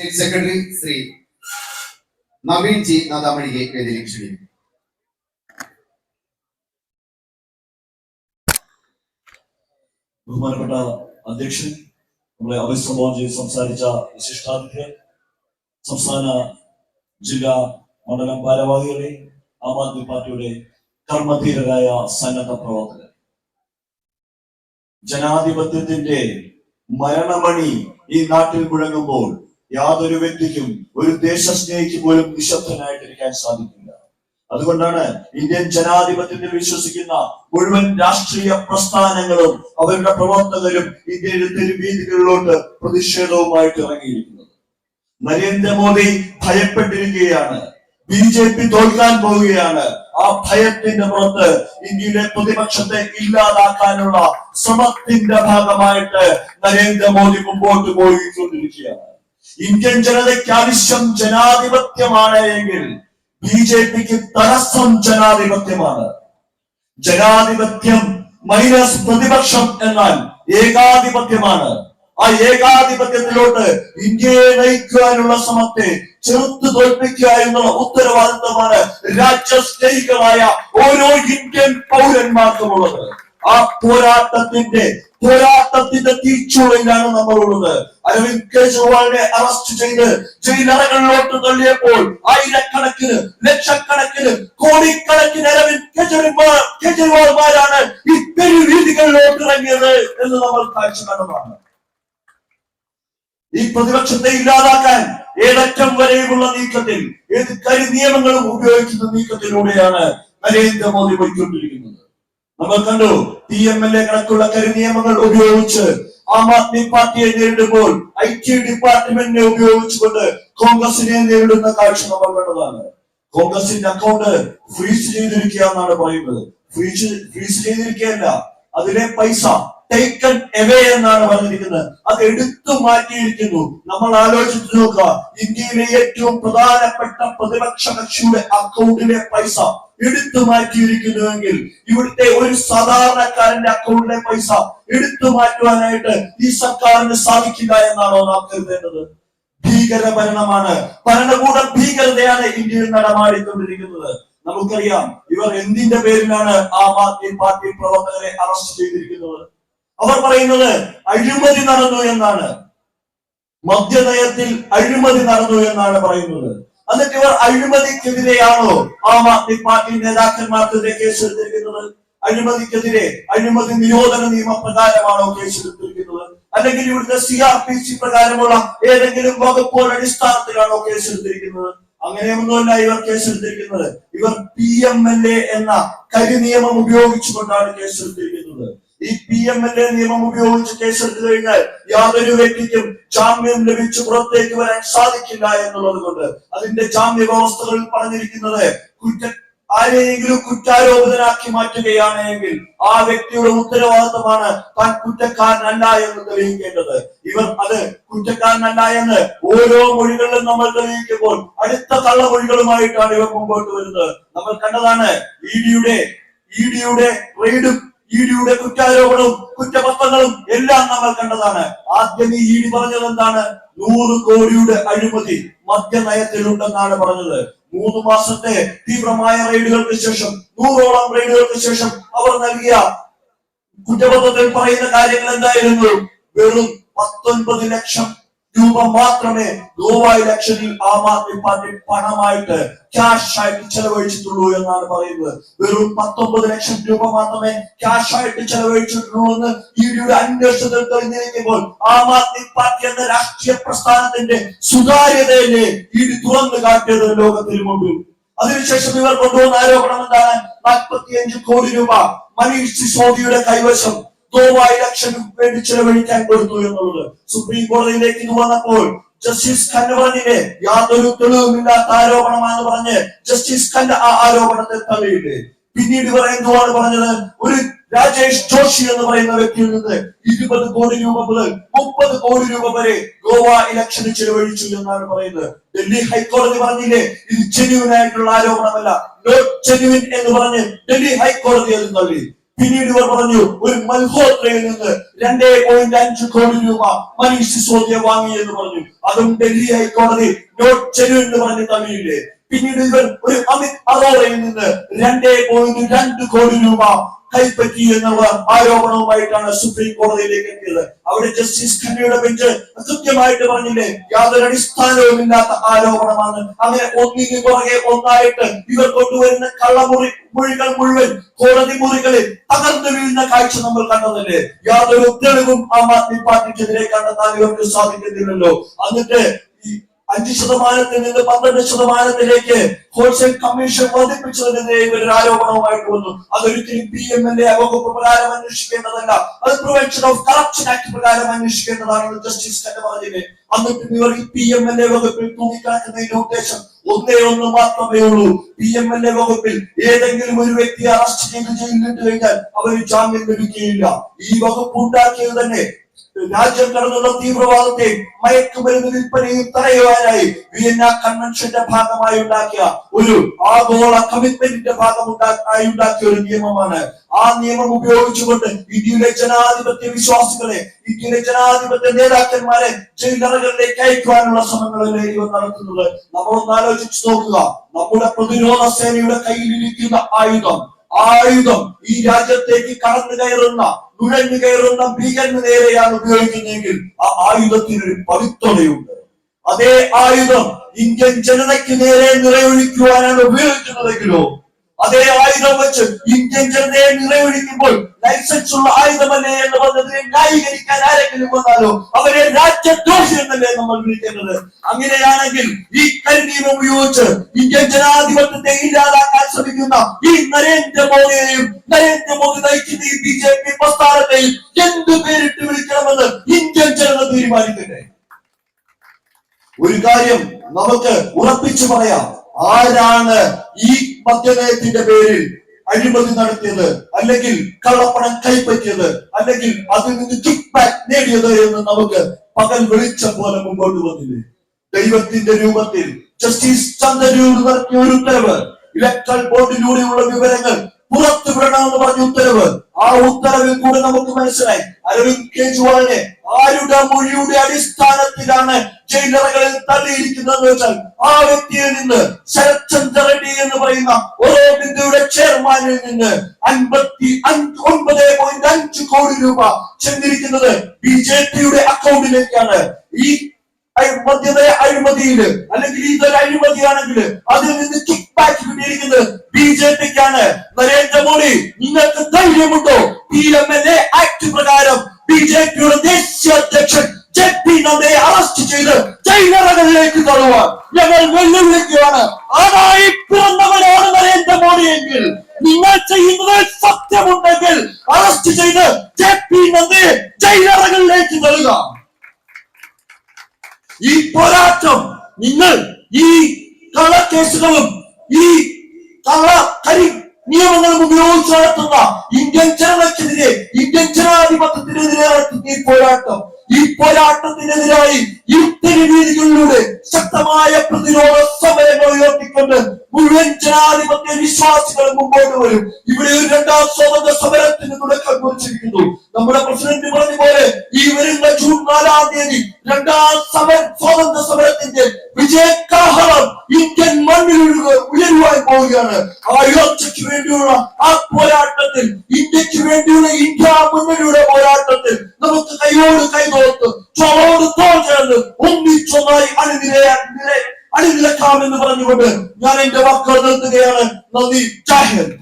State secretary Shri Naveen G നാദാമണിയെ വേദിയിലേക്ക് ക്ഷണിക്കുന്നു. ബഹുമാനപ്പെട്ട അധ്യക്ഷൻ നമ്മളെ അഭിസംബോധന ചെയ്ത് സംസാരിച്ച വിശിഷ്ടാതിഥ്യൻ സംസ്ഥാന ജില്ലാ മണ്ഡലം ഭാരവാഹികളെ ആം ആദ്മി പാർട്ടിയുടെ കർമ്മധീരരായ സന്നദ്ധ പ്രവർത്തകർ. ജനാധിപത്യത്തിന്റെ മരണമണി ഈ നാട്ടിൽ മുഴങ്ങുമ്പോൾ യാതൊരു വ്യക്തിക്കും ഒരു ദേശസ്നേഹിക്ക് പോലും നിശബ്ദനായിട്ടിരിക്കാൻ സാധിക്കില്ല. അതുകൊണ്ടാണ് ഇന്ത്യൻ ജനാധിപത്യത്തിൽ വിശ്വസിക്കുന്ന മുഴുവൻ രാഷ്ട്രീയ പ്രസ്ഥാനങ്ങളും അവരുടെ പ്രവർത്തകരും ഇന്ത്യയുടെ തെരുവീതികളിലോട്ട് പ്രതിഷേധവുമായിട്ട് ഇറങ്ങിയിരിക്കുന്നത്. നരേന്ദ്രമോദി ഭയപ്പെട്ടിരിക്കുകയാണ്. ബി ജെ പി തോൽക്കാൻ പോവുകയാണ്. ആ ഭയത്തിന്റെ പുറത്ത് ഇന്ത്യയിലെ പ്രതിപക്ഷത്തെ ഇല്ലാതാക്കാനുള്ള ശ്രമത്തിന്റെ ഭാഗമായിട്ട് നരേന്ദ്രമോദി മുമ്പോട്ട് പോയിക്കൊണ്ടിരിക്കുകയാണ്. ഇന്ത്യൻ ജനതയ്ക്ക് ആവശ്യം ജനാധിപത്യമാണ് എങ്കിൽ ബി ജെ പിക്ക് തടസ്സം ജനാധിപത്യമാണ്. ജനാധിപത്യം മൈനസ് പ്രതിപക്ഷം എന്നാൽ ഏകാധിപത്യമാണ്. ആ ഏകാധിപത്യത്തിലോട്ട് ഇന്ത്യയെ നയിക്കുവാനുള്ള ശ്രമത്തെ ചെറുത്തു തോൽപ്പിക്കുക എന്നുള്ള ഉത്തരവാദിത്വമാണ് രാജ്യസ്നേഹികളായ ഓരോ ഇന്ത്യൻ പൗരന്മാർക്കുമുള്ളത്. ആ പോരാട്ടത്തിന്റെ പോരാട്ടത്തിന്റെ തീച്ചുളയിലാണ് നമ്മളുള്ളത്. അരവിന്ദ് കെജ്രിവാളിനെ അറസ്റ്റ് ചെയ്ത് ജയിലറകളിലോട്ട് തള്ളിയപ്പോൾ ആയിരക്കണക്കിന് ലക്ഷക്കണക്കിന് കോടിക്കണക്കിന് അരവിന്ദ് കെജ്രിവാൾ കെജ്രിവാൾമാരാണ് ഈ തെരുവീതികളിലോട്ട് ഇറങ്ങിയത് എന്ന് നമ്മൾ കാഴ്ച കണ്ടതാണ് ഈ പ്രതിപക്ഷത്തെ ഇല്ലാതാക്കാൻ ഏതറ്റം വരെയുമുള്ള നീക്കത്തിൽ ഏത് കരി നിയമങ്ങളും ഉപയോഗിക്കുന്ന നീക്കത്തിലൂടെയാണ് നരേന്ദ്രമോദി പോയിക്കൊണ്ടിരിക്കുന്നത്. നമ്മൾ കണ്ടു പി എം എൽ എ കണക്കുള്ള കരുനിയമങ്ങൾ ഉപയോഗിച്ച് ആം ആദ്മി പാർട്ടിയെ നേരിടുമ്പോൾ ഐ ടി ഡിപ്പാർട്ട്മെന്റിനെ ഉപയോഗിച്ചുകൊണ്ട് കോൺഗ്രസിനെ നേരിടുന്ന കാഴ്ച നമ്മൾ കണ്ടതാണ്. കോൺഗ്രസിന്റെ അക്കൗണ്ട് ഫ്രീസ് ചെയ്തിരിക്കുക എന്നാണ് പറയുന്നത്. ഫ്രീസ് ഫ്രീസ് ചെയ്തിരിക്കുകയല്ല അതിലെ പൈസ ടേക്കൺ എവേ എന്നാണ് പറഞ്ഞിരിക്കുന്നത്. അത് എടുത്തു മാറ്റിയിരിക്കുന്നു. നമ്മൾ ആലോചിച്ചു നോക്കുക. ഇന്ത്യയിലെ ഏറ്റവും പ്രധാനപ്പെട്ട പ്രതിപക്ഷ കക്ഷിയുടെ അക്കൗണ്ടിലെ പൈസ എടുത്തു മാറ്റിയിരിക്കുന്നുവെങ്കിൽ ഇവിടുത്തെ ഒരു സാധാരണക്കാരന്റെ അക്കൗണ്ടിലെ പൈസ എടുത്തു മാറ്റുവാനായിട്ട് ഈ സർക്കാരിന് സാധിക്കില്ല എന്നാണോ നാം കരുതേണ്ടത്? ഭീകര ഭരണമാണ് ഭരണകൂട ഭീകരതയാണ് ഇന്ത്യയിൽ നടമാടിക്കൊണ്ടിരിക്കുന്നത്. നമുക്കറിയാം ഇവർ എന്തിന്റെ പേരിലാണ് ആം ആദ്മി പാർട്ടി പ്രവർത്തകരെ അറസ്റ്റ് ചെയ്തിരിക്കുന്നത്? അവർ പറയുന്നത് അഴിമതി നടന്നു എന്നാണ്. മദ്യനയത്തിൽ അഴിമതി നടന്നു എന്നാണ് പറയുന്നത്. എന്നിട്ട് ഇവർ അഴിമതിക്കെതിരെയാണോ ആം ആദ്മി പാർട്ടി നേതാക്കന്മാർക്കെതിരെ കേസെടുത്തിരിക്കുന്നത് അഴിമതിക്കെതിരെ അഴിമതി നിരോധന നിയമപ്രകാരമാണോ കേസെടുത്തിരിക്കുന്നത് അല്ലെങ്കിൽ ഇവിടുത്തെ സി ആർ പി സി പ്രകാരമുള്ള ഏതെങ്കിലും വകുപ്പുകളുടെ അടിസ്ഥാനത്തിലാണോ കേസെടുത്തിരിക്കുന്നത് അങ്ങനെയൊന്നുമല്ല ഇവർ കേസെടുത്തിരിക്കുന്നത് ഇവർ പി എം എൽ എ എന്ന കരി നിയമം ഉപയോഗിച്ചുകൊണ്ടാണ് കേസെടുത്തിരിക്കുന്നത് ഈ പി എം എൽ എ നിയമം ഉപയോഗിച്ച് കേസെടുത്തു കഴിഞ്ഞാൽ യാതൊരു വ്യക്തിക്കും ജാമ്യം ലഭിച്ച് പുറത്തേക്ക് വരാൻ സാധിക്കില്ല എന്നുള്ളത് കൊണ്ട് അതിന്റെ ജാമ്യ വ്യവസ്ഥകളിൽ പറഞ്ഞിരിക്കുന്നത് കുറ്റ ആരെയെങ്കിലും കുറ്റാരോപിതനാക്കി മാറ്റുകയാണ് എങ്കിൽ ആ വ്യക്തിയുടെ ഉത്തരവാദിത്തമാണ് താൻ കുറ്റക്കാരനല്ല എന്ന് തെളിയിക്കേണ്ടത്. ഇവർ അത് കുറ്റക്കാരനല്ല എന്ന് ഓരോ മൊഴികളിലും നമ്മൾ തെളിയിക്കുമ്പോൾ അടുത്ത കള്ളമൊഴികളുമായിട്ടാണ് ഇവർ മുമ്പോട്ട് വരുന്നത്. നമ്മൾ കണ്ടതാണ് ഇ ഡിയുടെ ഇ ഡിയുടെ റെയ്ഡും ഇ ഡിയുടെ കുറ്റാരോപണവും കുറ്റപത്രങ്ങളും എല്ലാം നമ്മൾ കണ്ടതാണ്. ആദ്യം ഈ ഇ ഡി പറഞ്ഞത് എന്താണ്? നൂറ് കോടിയുടെ അഴിമതി മദ്യനയത്തിലുണ്ടെന്നാണ് പറഞ്ഞത്. മൂന്ന് മാസത്തെ തീവ്രമായ റെയ്ഡുകൾക്ക് ശേഷം നൂറോളം റെയ്ഡുകൾക്ക് ശേഷം അവർ നൽകിയ കുറ്റപത്രത്തിൽ പറയുന്ന കാര്യങ്ങൾ എന്തായിരുന്നു? വെറും പത്തൊൻപത് ലക്ഷം രൂപ മാത്രമേ ഗോവ ഇലക്ഷനിൽ ആം ആദ്മി പാർട്ടി പണമായിട്ട് ക്യാഷ് ആയിട്ട് ചെലവഴിച്ചിട്ടുള്ളൂ എന്നാണ് പറയുന്നത്. വെറും പത്തൊമ്പത് ലക്ഷം രൂപ മാത്രമേ ക്യാഷ് ആയിട്ട് ചെലവഴിച്ചിട്ടുള്ളൂ എന്ന് ഇഡിയുടെ അന്വേഷണത്തിൽ തെളിഞ്ഞിരിക്കുമ്പോൾ ആം ആദ്മി പാർട്ടി എന്ന രാഷ്ട്രീയ പ്രസ്ഥാനത്തിന്റെ സുതാര്യതയെ ഇഡി തുറന്നു കാട്ടിയത് ലോകത്തിന് മുമ്പിൽ? അതിനുശേഷം ഇവർ കൊണ്ടുവന്ന ആരോപണം എന്താണ്? നാൽപ്പത്തിയഞ്ച് കോടി രൂപ മനീഷ് സിസോദിയുടെ കൈവശം ഗോവ ലക്ഷം വേണ്ടി ചെലവഴിക്കാൻ കൊടുത്തു എന്നുള്ളത്. സുപ്രീം കോടതിയിലേക്ക് ഇത് വന്നപ്പോൾ ജസ്റ്റിസ് ഖന്ന പറഞ്ഞില്ലേ യാതൊരു തെളിവുമില്ലാത്ത ആരോപണമാണെന്ന് പറഞ്ഞ് ജസ്റ്റിസ് ഖന്ന ആ ആരോപണത്തെ തള്ളിയിട്ട്. പിന്നീട് എന്തുവാണ് പറഞ്ഞത്? ഒരു രാജേഷ് ജോഷി എന്ന് പറയുന്ന വ്യക്തിയിൽ നിന്ന് ഇരുപത് കോടി രൂപ മുതൽ മുപ്പത് കോടി രൂപ വരെ ഗോവ ഇലക്ഷന് ചെലവഴിച്ചു എന്നാണ് പറയുന്നത്. ഡൽഹി ഹൈക്കോടതി പറഞ്ഞില്ലേ ഇത് ജെന്യൂൻ ആയിട്ടുള്ള ആരോപണമല്ല. നോട്ട് ജെന്യൂൻ എന്ന് പറഞ്ഞ് ഡൽഹി ഹൈക്കോടതി അത് തള്ളി. പിന്നീട് ഇവർ പറഞ്ഞു ഒരു മൽഹോത്രയിൽ നിന്ന് രണ്ടേ പോയിന്റ് അഞ്ച് കോടി രൂപ മനീഷ് സിസോദിയ വാങ്ങി എന്ന് പറഞ്ഞു. അതും ഡൽഹി ഹൈക്കോടതി നോട്ട് എന്ന് പറഞ്ഞ് തള്ളിയില്ലേ പിന്നീട് ഇവർ ഒരു അമിത് അറോറയിൽ നിന്ന് രണ്ടേ പോയിന്റ് രണ്ട് കോടി രൂപ കൈപ്പറ്റി എന്നുള്ള ആരോപണവുമായിട്ടാണ് സുപ്രീം കോടതിയിലേക്ക് എത്തിയത്. അവിടെ ജസ്റ്റിസ് ഖന്നയുടെ ബെഞ്ച് കൃത്യമായിട്ട് പറഞ്ഞില്ലേ യാതൊരു അടിസ്ഥാനവുമില്ലാത്ത ആരോപണമാണ്. അങ്ങനെ ഒന്നിന് പുറകെ ഒന്നായിട്ട് ഇവർ കൊണ്ടുവരുന്ന കള്ളമുറി മൊഴികൾ മുഴുവൻ കോടതി മുറികളിൽ തകർന്നു വീഴുന്ന കാഴ്ച നമ്മൾ കണ്ടതല്ലേ? യാതൊരു തെളിവും ആം ആദ്മി പാർട്ടിക്കെതിരെ കണ്ടെത്താൻ ഇവർക്ക് സാധിക്കുന്നില്ലല്ലോ. എന്നിട്ട് അഞ്ച് ശതമാനത്തിൽ നിന്ന് പന്ത്രണ്ട് ശതമാനത്തിലേക്ക് ഹോൾസെയിൽ കമ്മീഷൻ വർദ്ധിപ്പിച്ചതിനെതിരെ ഇവർ ഒരു ആരോപണവുമായിട്ട് വന്നു. അതൊരിക്കലും പി എം എൽ എ വകുപ്പ് പ്രകാരം അന്വേഷിക്കേണ്ടതല്ല. അത് പ്രിവെൻഷൻ ഓഫ് കറപ്ഷൻ ആക്ട് പ്രകാരം അന്വേഷിക്കേണ്ടതാണെന്ന് ജസ്റ്റിസ് തന്നെ പറഞ്ഞില്ലേ? എന്നിട്ട് ഇവർ പി എം എൽ എ വകുപ്പിൽ തൂങ്ങിക്കിടക്കുന്നതിന്റെ ഉദ്ദേശം ഒന്നേ ഒന്ന് മാത്രമേ ഉള്ളൂ. പി എം എൽ എ വകുപ്പിൽ ഏതെങ്കിലും ഒരു വ്യക്തിയെ അറസ്റ്റ് ചെയ്ത് ജയിലിലിട്ട് കഴിഞ്ഞാൽ അവന് ജാമ്യം ലഭിക്കുകയില്ല. ഈ വകുപ്പ് ഉണ്ടാക്കിയത് തന്നെ രാജ്യം കടന്നുള്ള തീവ്രവാദത്തെ മയക്കുമരുന്ന് വിൽപ്പനയും തടയുവാനായി വിയന്ന കൺവെൻഷന്റെ ഭാഗമായി ഉണ്ടാക്കിയ ഒരു ആഗോള കമ്മിറ്റ്മെന്റിന്റെ ഭാഗം ഉണ്ടാ- ഉണ്ടാക്കിയ ഒരു നിയമമാണ്. ആ നിയമം ഉപയോഗിച്ചുകൊണ്ട് ഇന്ത്യയിലെ ജനാധിപത്യ വിശ്വാസികളെ ഇന്ത്യയിലെ ജനാധിപത്യ നേതാക്കന്മാരെ ജയിലറകളിലേക്ക് അയക്കുവാനുള്ള ശ്രമങ്ങളല്ലേ ഇവർ നടത്തുന്നത്? നമ്മളൊന്ന് ആലോചിച്ചു നോക്കുക. നമ്മുടെ പ്രതിരോധ സേനയുടെ കയ്യിലിരിക്കുന്ന ആയുധം ആയുധം. ഈ രാജ്യത്തേക്ക് കടന്നു കയറുന്ന നുഴഞ്ഞു കയറുന്ന ഭീകരന് നേരെയാണ് ഉപയോഗിക്കുന്നതെങ്കിൽ ആ ആയുധത്തിനൊരു പവിത്രതയുണ്ട്. അതേ ആയുധം ഇന്ത്യൻ ജനതയ്ക്ക് നേരെ നിറയൊഴിക്കുവാനാണ് ഉപയോഗിക്കുന്നതെങ്കിലോ അതേ ആയുധം വെച്ച് ഇന്ത്യൻ ജനതയെ നിറയൊഴിക്കുമ്പോൾ ലൈസൻസ് ഉള്ള ആയുധമല്ലേ എന്ന് പറഞ്ഞതിനെ ന്യായീകരിക്കാൻ ആരെങ്കിലും വന്നാലോ? അവരെ രാജ്യദ്രോഹി എന്നല്ലേ നമ്മൾ വിളിക്കേണ്ടത്? അങ്ങനെയാണെങ്കിൽ ഈ കരിനിയമം ഉപയോഗിച്ച് ഇന്ത്യൻ ജനാധിപത്യത്തെ ഇല്ലാതാക്കാൻ ശ്രമിക്കുന്ന ഈ നരേന്ദ്രമോദിയെയും നരേന്ദ്രമോദി നയിക്കുന്ന ഈ ബി ജെ പി പ്രസ്ഥാനത്തെയും എന്ത് പേരിട്ട് വിളിക്കണമെന്ന് ഇന്ത്യൻ ജനത തീരുമാനിക്കട്ടെ? ഒരു കാര്യം നമുക്ക് ഉറപ്പിച്ചു പറയാം. ആരാണ് ഈ മദ്യനയത്തിന്റെ പേരിൽ അഴിമതി നടത്തിയത്? അല്ലെങ്കിൽ കള്ളപ്പണം കൈപ്പറ്റിയത്? അല്ലെങ്കിൽ അതിൽ നിന്ന് കിക്ക് ബാക്ക് നേടിയത് എന്ന് നമുക്ക് പകൽ വെളിച്ചം പോലെ മുമ്പോട്ട് വന്നില്ലേ? ദൈവത്തിന്റെ രൂപത്തിൽ ജസ്റ്റിസ് ചന്ദ്രൂർ നടത്തിയ ഒരു ഉത്തരവ്. ഇലക്ട്രൽ ബോർഡിലൂടെയുള്ള വിവരങ്ങൾ പുറത്തു വിടണമെന്ന് പറഞ്ഞ ഉത്തരവ്. ആ ഉത്തരവിൽ കൂടെ നമുക്ക് മനസ്സിലായി. അരവിന്ദ് കെജ്രിവാളിനെ ആരുടെ മൊഴിയുടെ അടിസ്ഥാനത്തിലാണ് ജയിലറകളിൽ തള്ളിയിരിക്കുന്നതെന്ന് വെച്ചാൽ ആ വ്യക്തിയിൽ നിന്ന് ശരത് ചന്ദ്ര റെഡ്ഡി എന്ന് പറയുന്ന ഓരോ ബിന്ദുയുടെ ചെയർമാനിൽ നിന്ന് അൻപത്തി അഞ്ച് ഒൻപത് പോയിന്റ് അഞ്ച് കോടി രൂപ ചെന്നിരിക്കുന്നത് ബി ജെ പിയുടെ അക്കൗണ്ടിലേക്കാണ് ഈ അഴിമതിയിൽ അല്ലെങ്കിൽ ഇതൊരു അഴിമതിയാണെങ്കിൽ അതിൽ നിന്ന് കിക്ക് ബാക്ക് കിട്ടിയിരിക്കുന്നത് ബി ജെ പിക്കാണ്. നരേന്ദ്രമോദി നിങ്ങൾക്ക് ധൈര്യമുണ്ടോ? P M L A act പ്രകാരം ബി ജെ പിയുടെ ദേശീയ അധ്യക്ഷൻ ജെ പി നദ്ദയെ അറസ്റ്റ് ചെയ്ത് ജയിലറകളിലേക്ക് തള്ളുവാൻ ഞങ്ങൾ വെല്ലുവിളിക്കുകയാണ്. അതായി പിറന്നവരാണ് നരേന്ദ്രമോദി എങ്കിൽ നിങ്ങൾ ചെയ്യുന്നത് സത്യമുണ്ടെങ്കിൽ അറസ്റ്റ് ചെയ്ത് ജെ പി നദ്ദയെ ജയിലറകളിലേക്ക് തള്ളുക. ഈ പോരാട്ടം നിങ്ങൾ ഈ കള്ളക്കേസുകളും ഈ കള കരി നിയമങ്ങളും ഉപയോഗിച്ച് നടത്തുന്ന ഇന്ത്യൻ ജനതക്കെതിരെ ഇന്ത്യൻ ജനാധിപത്യത്തിനെതിരെ നടത്തുന്ന ഈ പോരാട്ടം ഈ പോരാട്ടത്തിനെതിരായി യുദ്ധ രീതികളിലൂടെ ശക്തമായ പ്രതിരോധ ജനാധിപത്യ വിശ്വാസികൾ മുമ്പോട്ട് വരും. ഇവിടെ ഒരു രണ്ടാം സ്വാതന്ത്ര്യ സമരത്തിന് തുടക്കം കുറിച്ചിരിക്കുന്നു. നമ്മുടെ പ്രസിഡന്റ് പറഞ്ഞ പോലെ ഈ വരുന്ന ജൂൺ നാലാം തീയതി രണ്ടാം സമര സ്വാതന്ത്ര്യ സമരത്തിന്റെ വിജയകാഹളം ഇന്ത്യൻ മണ്ണിൽ ഉയരുവാൻ പോവുകയാണ്. ആ ഉയർച്ചയ്ക്ക് വേണ്ടിയുള്ള ആ പോരാട്ടത്തിൽ ഇന്ത്യയ്ക്ക് വേണ്ടിയുള്ള ഇന്ത്യ മുന്നണിയുടെ പോരാട്ടത്തിൽ നമുക്ക് കൈയോട് കൈകോർത്ത് ചോളോട് തോൽ ചേർന്ന് ഒന്നിച്ചൊന്നായി നിര- പറഞ്ഞുകൊണ്ട് ഞാൻ എന്റെ വാക്കുകൾ നിർത്തുകയാണ്. നന്ദി. ജാഹിർ